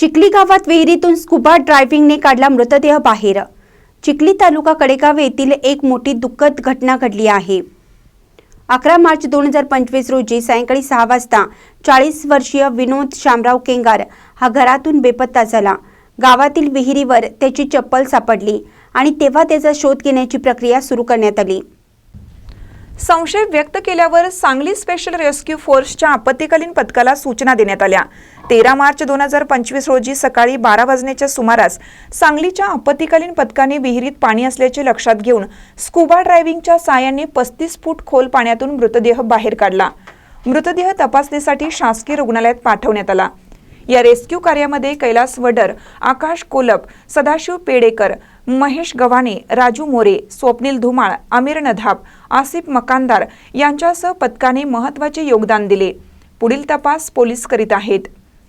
चिखली गावात विहिरीतून स्कुबा ड्रायव्हिंगने काढला मृतदेह बाहेर. चिखली तालुका कडेगाव येथील एक मोठी दुःखद घटना घडली आहे. अकरा मार्च दोन हजार पंचवीस रोजी सायंकाळी सहा वाजता चाळीस वर्षीय विनोद शामराव केंगार हा घरातून बेपत्ता झाला. गावातील विहिरीवर त्याची चप्पल सापडली आणि तेव्हा त्याचा शोध घेण्याची प्रक्रिया सुरू करण्यात आली. संशय व्यक्त केल्यावर सांगली स्पेशल रेस्क्यू फोर्सच्या आपत्तीकालीन पथकाला सूचना देण्यात आल्या. तेरा मार्च दोन हजार पंचवीस रोजी सकाळी बारा वाजण्याच्या सुमारास सांगलीच्या आपत्कालीन पथकाने विहिरीत पाणी असल्याचे लक्षात घेऊन स्कुबा ड्रायव्हिंगच्या साहाय्याने पस्तीस फूट खोल पाण्यातून मृतदेह बाहेर काढला. मृतदेह तपासणीसाठी शासकीय रुग्णालयात पाठवण्यात आला. या रेस्क्यू कार्यामध्ये कैलास वडर आकाश कोलप सदाशिव पेडेकर महेश गव्हाणे राजू मोरे स्वप्नील धुमाळ आमिर नधाब आसिफ मकानदार यांच्यासह पथकाने महत्त्वाचे योगदान दिले. पुढील तपास पोलीस करीत आहेत.